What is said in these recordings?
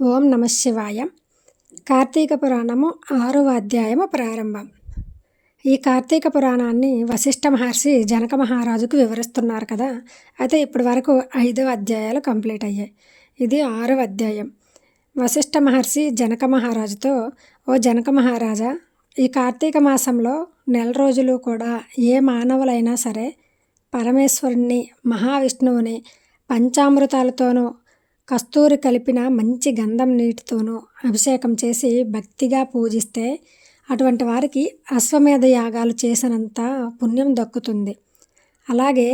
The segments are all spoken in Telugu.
ఓం నమ శివాయ. కార్తీక పురాణము ఆరవ అధ్యాయము ప్రారంభం. ఈ కార్తీక పురాణాన్ని వశిష్ఠ మహర్షి జనక మహారాజుకు వివరిస్తున్నారు కదా. అయితే ఇప్పటి వరకు ఐదవ అధ్యాయాలు కంప్లీట్ అయ్యాయి. ఇది ఆరవ అధ్యాయం. వశిష్ఠ మహర్షి జనక మహారాజుతో ఓ జనక మహారాజా ఈ కార్తీక మాసంలో నెల రోజులు కూడా ఏ మానవులైనా సరే పరమేశ్వరుణ్ణి మహావిష్ణువుని పంచామృతాలతోనూ కస్తూరి కలిపిన మంచి గంధం నీటితోనూ అభిషేకం చేసి భక్తిగా పూజిస్తే అటువంటి వారికి అశ్వమేధ యాగాలు చేసినంత పుణ్యం దక్కుతుంది. అలాగే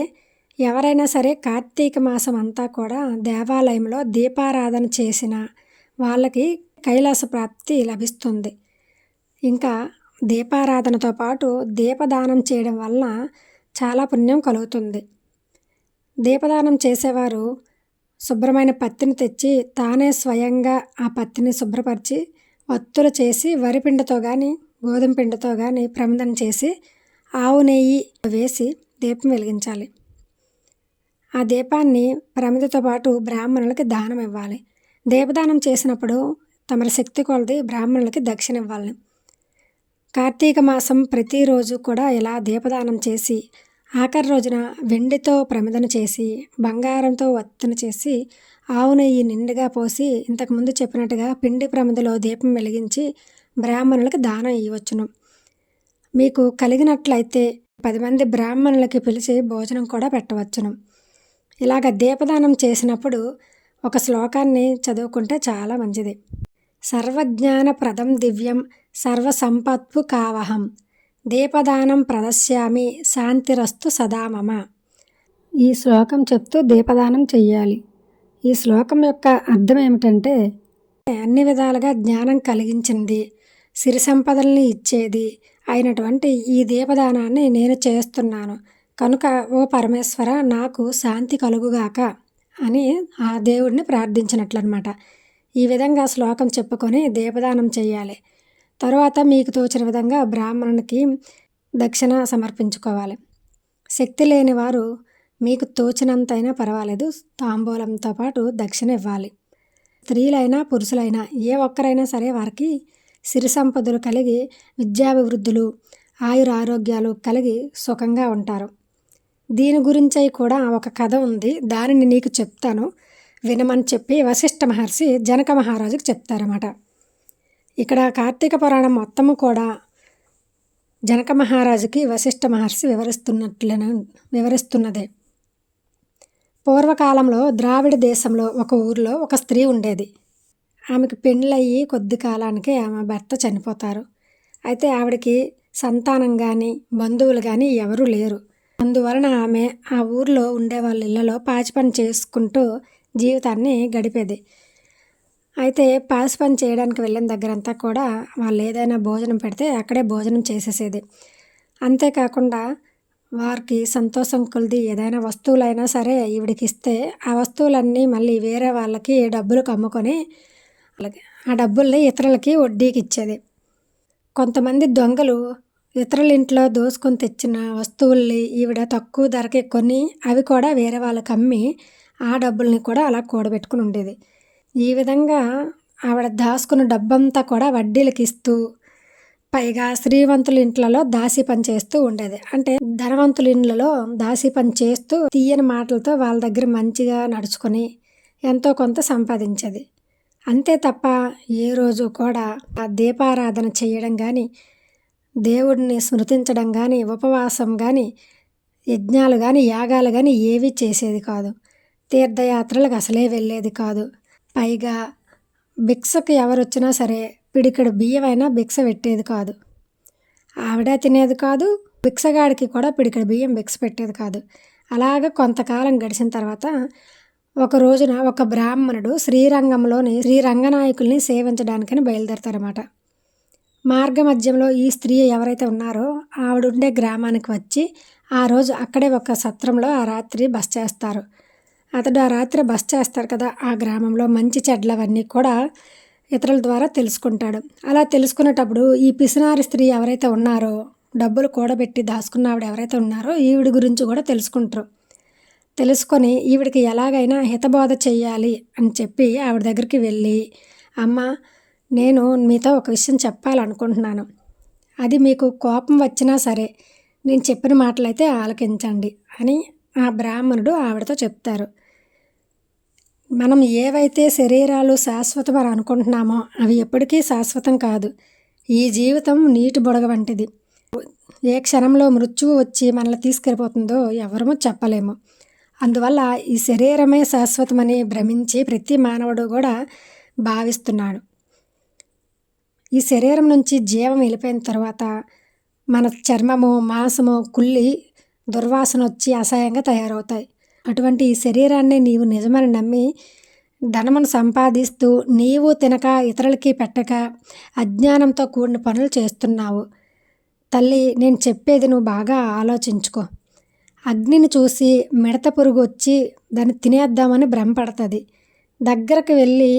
ఎవరైనా సరే కార్తీక మాసం అంతా కూడా దేవాలయంలో దీపారాధన చేసిన వాళ్ళకి కైలాస ప్రాప్తి లభిస్తుంది. ఇంకా దీపారాధనతో పాటు దీపదానం చేయడం వలన చాలా పుణ్యం కలుగుతుంది. దీపదానం చేసేవారు శుభ్రమైన పత్తిని తెచ్చి తానే స్వయంగా ఆ పత్తిని శుభ్రపరిచి వత్తులు చేసి వరిపిండితో కానీ గోధుమ పిండితో కానీ ప్రమిదం చేసి ఆవు నెయ్యి వేసి దీపం వెలిగించాలి. ఆ దీపాన్ని ప్రమిదతో పాటు బ్రాహ్మణులకి దానం ఇవ్వాలి. దీపదానం చేసినప్పుడు తమరి శక్తి కొలది బ్రాహ్మణులకి దక్షిణ ఇవ్వాలి. కార్తీక మాసం ప్రతిరోజు కూడా ఇలా దీపదానం చేసి ఆఖరి రోజున వెండితో ప్రమిదన చేసి బంగారంతో వత్తన చేసి ఆవు నెయ్యి నిండుగా పోసి ఇంతకుముందు చెప్పినట్టుగా పిండి ప్రమిదలో దీపం వెలిగించి బ్రాహ్మణులకు దానం ఇవ్వచ్చును మీకు కలిగినట్లయితే పది మంది బ్రాహ్మణులకి పిలిచి భోజనం కూడా పెట్టవచ్చును. ఇలాగ దీపదానం చేసినప్పుడు ఒక శ్లోకాన్ని చదువుకుంటే చాలా మంచిది. సర్వజ్ఞాన ప్రదం దివ్యం సర్వసంపత్పు కావహం దీపదానం ప్రదశ్యామి శాంతిరస్తు సదామమ ఈ శ్లోకం చెప్తూ దీపదానం చెయ్యాలి. ఈ శ్లోకం యొక్క అర్థం ఏమిటంటే అన్ని విధాలుగా జ్ఞానం కలిగించింది సిరి సంపదల్ని ఇచ్చేది అయినటువంటి ఈ దీపదానాన్ని నేను చేస్తున్నాను. కనుక ఓ పరమేశ్వర నాకు శాంతి కలుగుగాక అని ఆ దేవుడిని ప్రార్థించినట్లనమాట. ఈ విధంగా శ్లోకం చెప్పుకొని దీపదానం చేయాలి తర్వాత మీకు తోచిన విధంగా బ్రాహ్మణునికి దక్షిణ సమర్పించుకోవాలి. శక్తి లేని వారు మీకు తోచినంతైనా పర్వాలేదు తాంబూలంతో పాటు దక్షిణ ఇవ్వాలి. స్త్రీలైనా పురుషులైనా ఏ ఒక్కరైనా సరే వారికి సిరి సంపదలు కలిగి విద్యాభివృద్ధులు ఆయుర ఆరోగ్యాలు కలిగి సుఖంగా ఉంటారు. దీని గురించి కూడా ఒక కథ ఉంది దానిని నీకు చెప్తాను. వినమని చెప్పి వశిష్ఠ మహర్షి జనక మహారాజుకు చెప్తారన్నమాట. ఇక్కడ కార్తీక పురాణం మొత్తము కూడా జనక మహారాజుకి వశిష్ఠ మహర్షి వివరిస్తున్నట్లనే వివరిస్తున్నదే. పూర్వకాలంలో ద్రావిడ దేశంలో ఒక ఊరిలో ఒక స్త్రీ ఉండేది. ఆమెకు పెళ్ళయ్యి కొద్ది కాలానికి ఆమె భర్త చనిపోతారు. అయితే ఆవిడకి సంతానం కానీ బంధువులు కానీ ఎవరూ లేరు. అందువలన ఆమె ఆ ఊరిలో ఉండే వాళ్ళ ఇళ్ళలో పాచి పని చేసుకుంటూ జీవితాన్ని గడిపేది. అయితే పాస్ పని చేయడానికి వెళ్ళిన దగ్గరంతా కూడా వాళ్ళు ఏదైనా భోజనం పెడితే అక్కడే భోజనం చేసేసేది. అంతేకాకుండా వారికి సంతోషం కొలిది ఏదైనా వస్తువులైనా సరే ఈవిడికి ఇస్తే ఆ వస్తువులన్నీ మళ్ళీ వేరే వాళ్ళకి డబ్బులు కమ్ముకొని ఆ డబ్బుల్ని ఇతరులకి వడ్డీకి ఇచ్చేది. కొంతమంది దొంగలు ఇతరుల ఇంట్లో దోసుకొని తెచ్చిన వస్తువుల్ని ఈవిడ తక్కువ ధరకి కొని అవి కూడా వేరే వాళ్ళకి అమ్మి ఆ డబ్బుల్ని కూడా అలా కూడబెట్టుకుని ఉండేది. ఈ విధంగా ఆవిడ దాచుకున్న డబ్బంతా కూడా వడ్డీలకి ఇస్తూ పైగా శ్రీవంతుల ఇంట్లలో దాసి పని చేస్తూ ఉండేది. అంటే ధనవంతుల ఇండ్లలో దాసి పని చేస్తూ తీయని మాటలతో వాళ్ళ దగ్గర మంచిగా నడుచుకొని ఎంతో కొంత సంపాదించేది. అంతే తప్ప ఏ రోజు కూడా ఆ దీపారాధన చేయడం కానీ దేవుడిని స్మృతించడం కానీ ఉపవాసం కానీ యజ్ఞాలు కానీ యాగాలు కానీ ఏవి చేసేది కాదు. తీర్థయాత్రలకు అసలే వెళ్ళేది కాదు. పైగా భిక్షకు ఎవరు వచ్చినా సరే పిడికడు బియ్యమైనా భిక్ష పెట్టేది కాదు. ఆవిడ తినేది కాదు భిక్షగాడికి కూడా పిడికడు బియ్యం భిక్ష పెట్టేది కాదు. అలాగ కొంతకాలం గడిచిన తర్వాత ఒక రోజున ఒక బ్రాహ్మణుడు శ్రీరంగంలోని శ్రీరంగనాయకుల్ని సేవించడానికని బయలుదేరతారన్నమాట. మార్గ మధ్యంలో ఈ స్త్రీ ఎవరైతే ఉన్నారో ఆవిడ ఉండే గ్రామానికి వచ్చి ఆ రోజు అక్కడే ఒక సత్రంలో ఆ రాత్రి బస్ చేస్తారు. అతడు ఆ రాత్రి బస్ చేస్తారు కదా ఆ గ్రామంలో మంచి చెడ్లవన్నీ కూడా ఇతరుల ద్వారా తెలుసుకుంటాడు. అలా తెలుసుకునేటప్పుడు ఈ పిసినారి స్త్రీ ఎవరైతే ఉన్నారో డబ్బులు కూడబెట్టి దాచుకున్న ఆవిడ ఎవరైతే ఉన్నారో ఈవిడ గురించి కూడా తెలుసుకుంటారు. తెలుసుకొని ఈవిడికి ఎలాగైనా హితబోధ చెయ్యాలి అని చెప్పి ఆవిడ దగ్గరికి వెళ్ళి అమ్మ నేను మీతో ఒక విషయం చెప్పాలనుకుంటున్నాను. అది మీకు కోపం వచ్చినా సరే నేను చెప్పిన మాటలైతే ఆలకించండి అని ఆ బ్రాహ్మణుడు ఆవిడతో చెప్తారు. మనం ఏవైతే శరీరాలు శాశ్వతం అని అనుకుంటున్నామో అవి ఎప్పటికీ శాశ్వతం కాదు. ఈ జీవితం నీటి బుడగ వంటిది. ఏ క్షణంలో మృత్యువు వచ్చి మనల్ని తీసుకెళ్ళిపోతుందో ఎవరము చెప్పలేము. అందువల్ల ఈ శరీరమే శాశ్వతమని భ్రమించి ప్రతి మానవుడు కూడా భావిస్తున్నాడు. ఈ శరీరం నుంచి జీవం వెళ్ళిపోయిన తర్వాత మన చర్మము మాంసము కుళ్ళి దుర్వాసన వచ్చి అసహ్యంగా తయారవుతాయి. అటువంటి ఈ శరీరాన్ని నీవు నిజమని నమ్మి ధనమును సంపాదిస్తూ నీవు తినక ఇతరులకి పెట్టక అజ్ఞానంతో కూడిన పనులు చేస్తున్నావు. తల్లి నేను చెప్పేది నువ్వు బాగా ఆలోచించుకో. అగ్నిని చూసి మిడత పురుగు వచ్చి దాన్ని తినేద్దామని భ్రమపడుతుంది. దగ్గరకు వెళ్ళి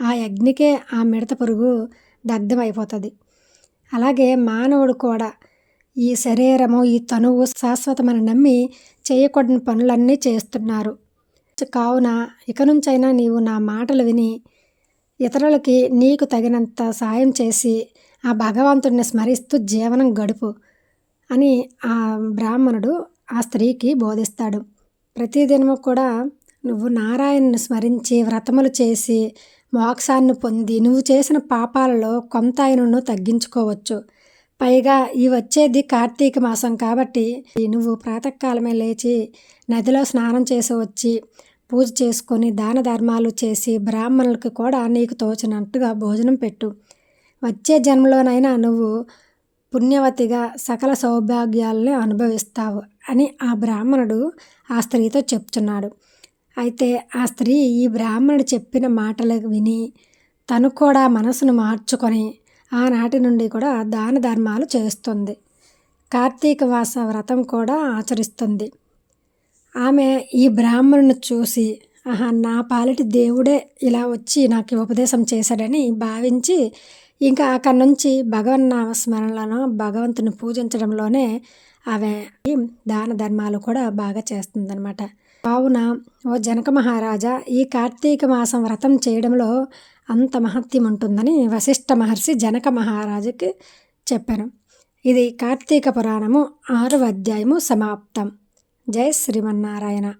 ఆ అగ్నికే ఆ మిడత పురుగు దగ్ధమైపోతుంది. అలాగే మానవుడు కూడా ఈ శరీరము ఈ తనువు శాశ్వతమని నమ్మి చేయకూడని పనులన్నీ చేస్తున్నారు. కావున ఇక నుంచైనా నీవు నా మాటలు విని ఇతరులకి నీకు తగినంత సాయం చేసి ఆ భగవంతుడిని స్మరిస్తూ జీవనం గడుపు అని ఆ బ్రాహ్మణుడు ఆ స్త్రీకి బోధిస్తాడు. ప్రతిదినము కూడా నువ్వు నారాయణను స్మరించి వ్రతములు చేసి మోక్షాన్ని పొంది నువ్వు చేసిన పాపాలలో కొంత ఆయనను తగ్గించుకోవచ్చు. పైగా ఈ వచ్చేది కార్తీక మాసం కాబట్టి నువ్వు ప్రాతకాలమే లేచి నదిలో స్నానం చేసి వచ్చి పూజ చేసుకొని దాన ధర్మాలు చేసి బ్రాహ్మణులకి కూడా నీకు తోచినట్టుగా భోజనం పెట్టు. వచ్చే జన్మలోనైనా నువ్వు పుణ్యవతిగా సకల సౌభాగ్యాలని అనుభవిస్తావు అని ఆ బ్రాహ్మణుడు ఆ స్త్రీతో చెప్తున్నాడు. అయితే ఆ స్త్రీ ఈ బ్రాహ్మణుడు చెప్పిన మాటలు విని తను కూడా మనసును మార్చుకొని ఆనాటి నుండి కూడా దాన ధర్మాలు చేస్తుంది. కార్తీక వాస వ్రతం కూడా ఆచరిస్తుంది. ఆమె ఈ బ్రాహ్మణుని చూసి ఆహా నా పాలిటి దేవుడే ఇలా వచ్చి నాకు ఉపదేశం చేశాడని భావించి ఇంకా అక్కడి నుంచి భగవన్నామ స్మరణలను భగవంతుని పూజించడంలోనే ఆమె దాన ధర్మాలు కూడా బాగా చేస్తుందన్నమాట. కావున ఓ జనక మహారాజా ఈ కార్తీక మాసం వ్రతం చేయడంలో అంత మహత్యం ఉంటుందని వశిష్ఠ మహర్షి జనక మహారాజుకి చెప్పాను ఇది కార్తీక పురాణము ఆరవ అధ్యాయము సమాప్తం. జై శ్రీమన్నారాయణ.